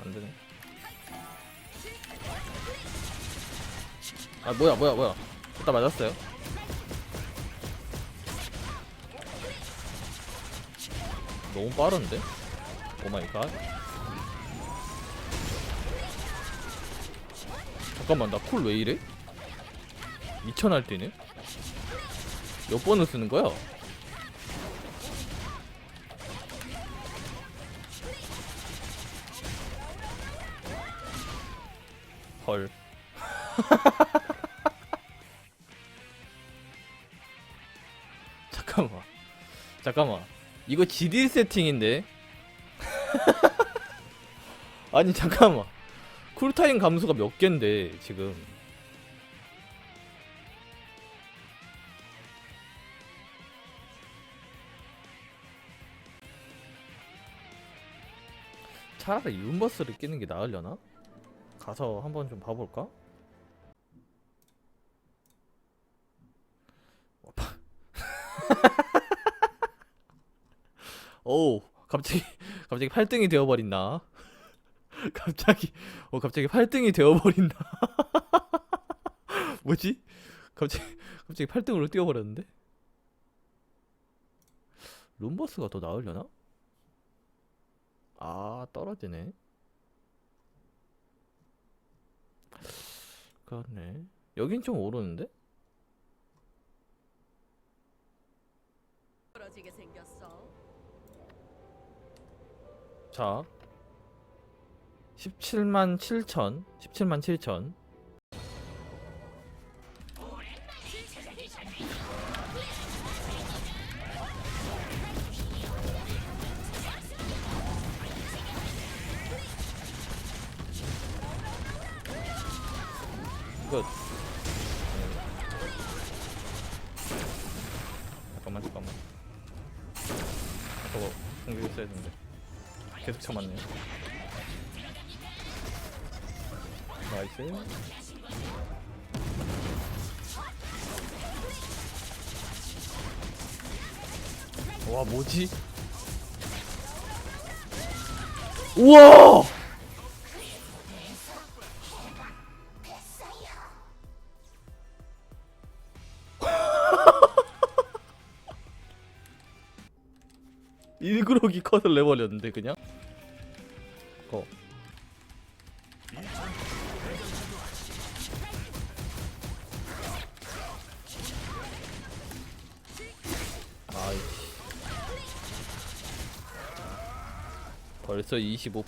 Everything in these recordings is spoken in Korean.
안 되네 아 뭐야 뭐야 뭐야 일단 맞았어요 너무 빠른데? 오 마이 갓 잠깐만 나 쿨 왜 이래? 미천할 때네? 몇 번을 쓰는 거야? 헐. 잠깐만. 잠깐만. 이거 GD 세팅인데? 아니 잠깐만. 쿨타임 감소가 몇 갠데 지금? 차라리 윤버스를 끼는 게 나으려나? 가서 한번 좀 봐볼까? 오 갑자기 갑자기 8등이 되어버린다 갑자기 어 갑자기 8등이 되어버린다 뭐지? 갑자기 갑자기 8등으로 뛰어버렸는데? 룸버스가 더 나으려나? 아 떨어지네 그렇네 여긴 좀 오르는데? 떨어지게 생겼어. 자 17만 7천 17만 7천 잠깐만 잠깐만 저거 공격 있어야 되는데 계속 참았네요 나이스 와 뭐지? 우와! 일그러기 컷을 내버렸는데 그냥? 어. 아이씨. 벌써 25%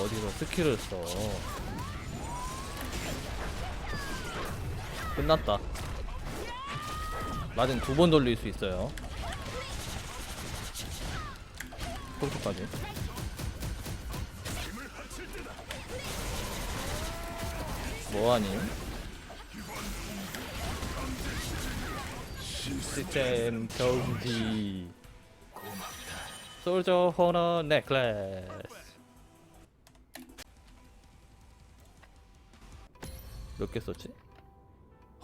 어디서 스킬을 써. 끝났다. 맞은 두번 돌릴 수 있어요. 폴토까지. 뭐하니? 시스템 경지 솔저 호너 넥클래스 몇 개 썼지?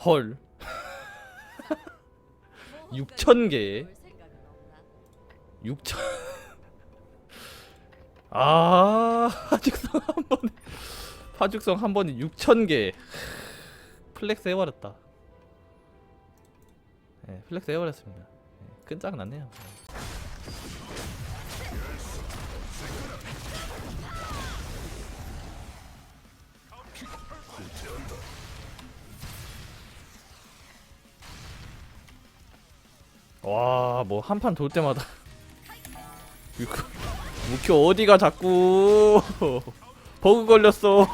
헐. 6천 개. 볼 생각은 없나? 6천. 아 파죽성 한 번에 파죽성 한 번에 6천 개. 플렉스 해버렸다. 네, 플렉스 해버렸습니다. 네, 끈적났네요 와 뭐 한 판 돌 때마다. 무큐 어디가 자꾸. 버그 걸렸어.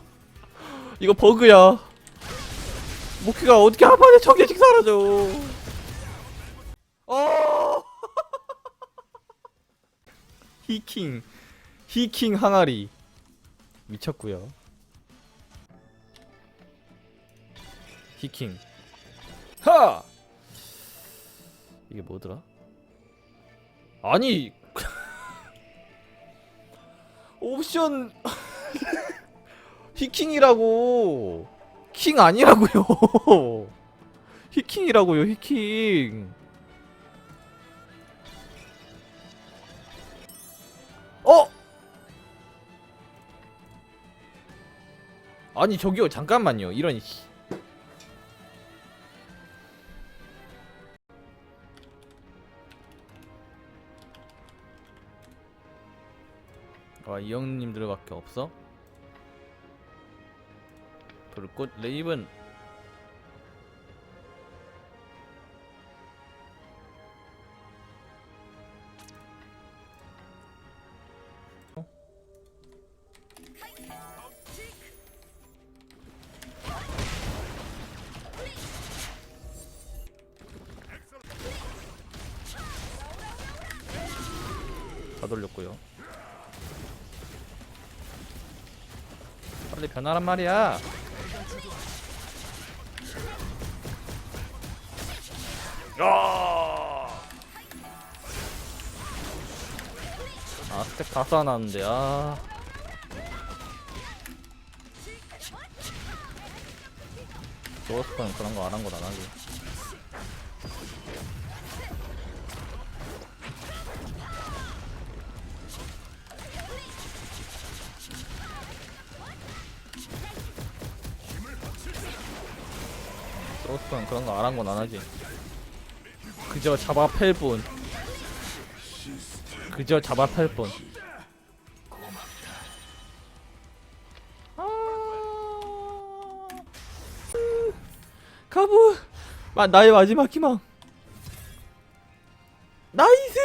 이거 버그야. 무큐가 어떻게 한 판에 천 개씩 사라져. 어! 히킹 히킹 항아리. 미쳤구요. 히킹. 하 이게 뭐더라 아니 옵션 히킹이라고 킹 아니라고요. 히킹이라고요, 히킹. 어? 아니 저기요 잠깐만요 이런 씨. 밖에 없어? 불꽃 레이븐 다 돌렸고요 빨리 변하란 말이야. 야! 아 스택 다 쌓아놨는데 아. 조스펀 그런 거 안한건안 하지 조스펀 그런 거 안 한 건 안 하지. 그저 잡아 팰 뿐. 그저 잡아 팰뿐. 가부. 마, 나의 마지막 희망. 나이스!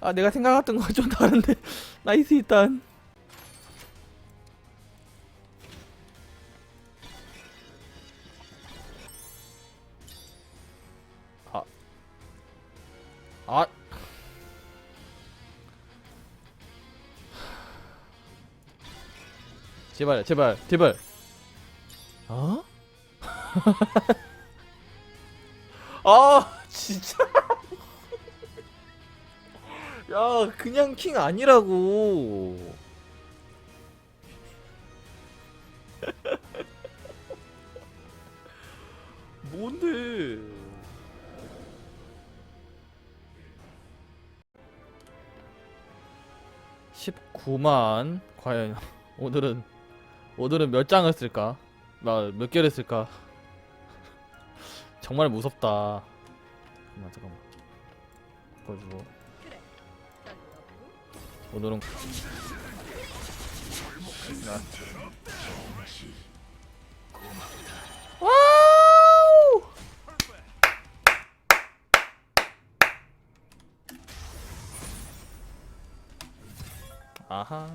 아 내가 생각했던 거좀 다른데. 나이스 일단 아. 제발 제발 제발 어? 아 진짜 야 그냥 킹 아니라고 뭔데 19만 과연 오늘은 오늘은 몇 장을 쓸까? 나몇 개를 쓸까? 정말 무섭다. 잠깐만 잠깐만. 바꿔주고. 오늘은 와 아하.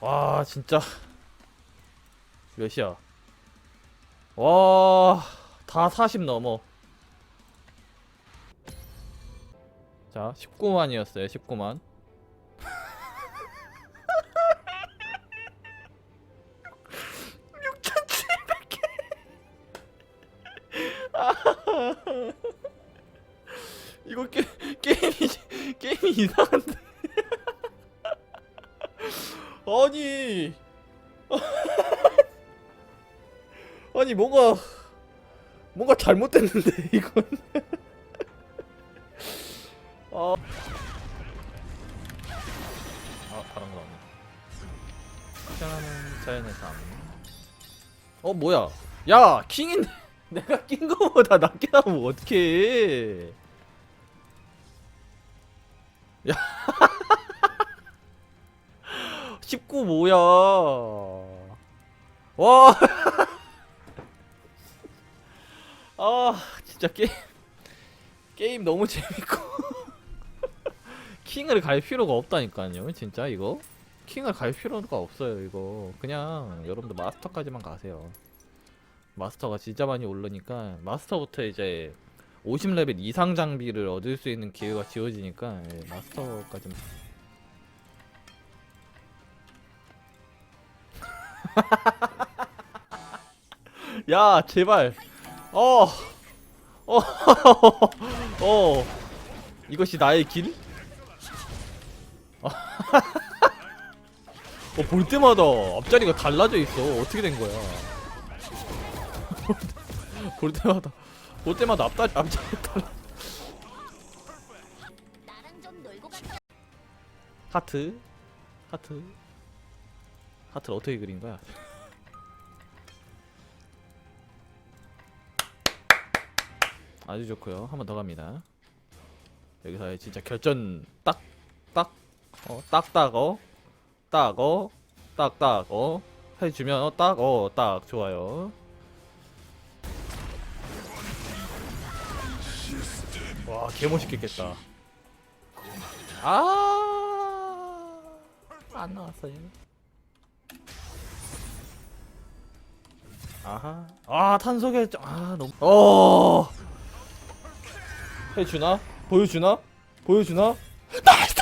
와 진짜 몇이야? 와, 다 40 넘어. 자, 19만이었어요. 19만. 이거 게, 게임이 게임이 이상한데. 아니. 아니 뭔가 뭔가 잘못됐는데 이건. 아. 아 다른 거 없네. 짜라는 자연의 삶. 어 뭐야? 야 킹인 내가 낀 거보다 낮게 나오면 어떡해? 야. 19 뭐야? 와. 아 진짜 게임 게임 너무 재밌고. 킹을 갈 필요가 없다니까요 진짜 이거. 킹을 갈 필요가 없어요 이거. 그냥 여러분들 마스터까지만 가세요. 마스터가 진짜 많이 오르니까 마스터부터 이제 50레벨 이상 장비를 얻을 수 있는 기회가 지워지니까 예, 마스터까지만 야 제발 어, 어, 어, 이것이 나의 길? 어, 볼 때마다 앞자리가 달라져 있어. 어떻게 된 거야? 볼 때마다 볼 때마다 앞다 앞장했다 나랑 좀 놀고 갔다. 하트 하트 하트를 어떻게 그린 거야? 아주 좋고요. 한 번 더 갑니다. 여기서 진짜 결전 딱 딱 어, 딱딱 어, 딱 어, 딱딱 어 해주면 어, 딱 어, 딱 좋아요. 와, 개 멋있겠겠다. 아, 안 나왔어요. 아하, 아 탄소 결정, 아 너무, 어, 해주나? 보여주나? 보여주나? 나이스!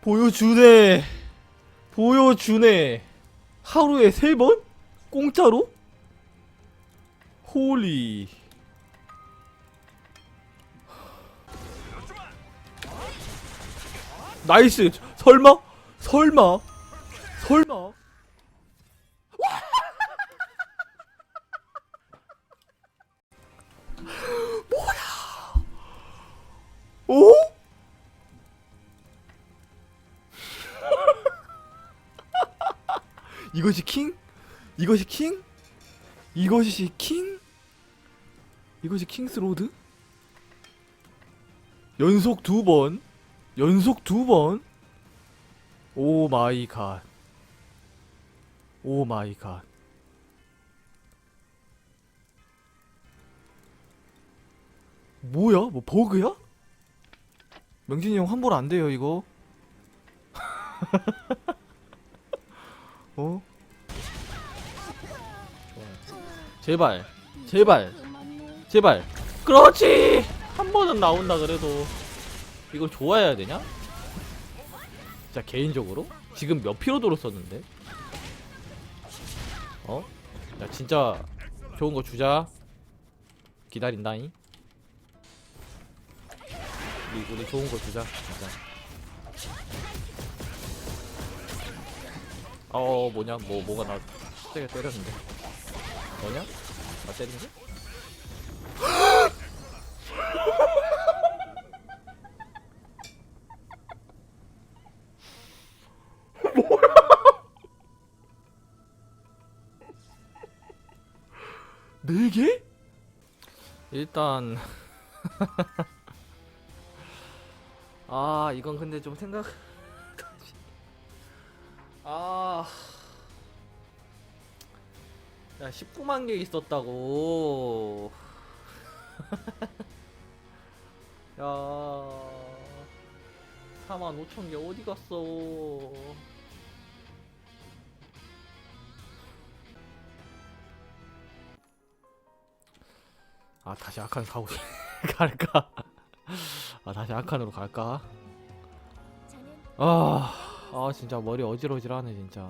보여주네, 보여주네. 하루에 세 번? 공짜로? 홀리. 나이스 설마 설마 설마 이것이 킹 이것이 킹 이것이 킹 이것이 킹스로드 연속 두 번 연속 두 번? 오 마이 갓. 오 마이 갓. 뭐야? 뭐 버그야? 명진이 형 환불 안 돼요, 이거. 어? 제발. 제발. 제발. 그렇지. 한 번은 나온다 그래도. 이걸 좋아해야 되냐? 진짜 개인적으로 지금 몇 피로도로 썼는데? 어? 야 진짜 좋은 거 주자. 기다린다잉. 우리, 우리 좋은 거 주자. 진짜. 어 뭐냐 뭐 뭐가 나 세게 때렸는데 뭐냐? 나 때린 게? 네 개? 일단 아 이건 근데 좀 생각 아. 야 19만 개 있었다고 야 4만 5천 개 어디 갔어 아 다시 아칸 가고 갈까? 아 다시 아칸으로 갈까? 아, 아 진짜 머리 어질어질하네 진짜.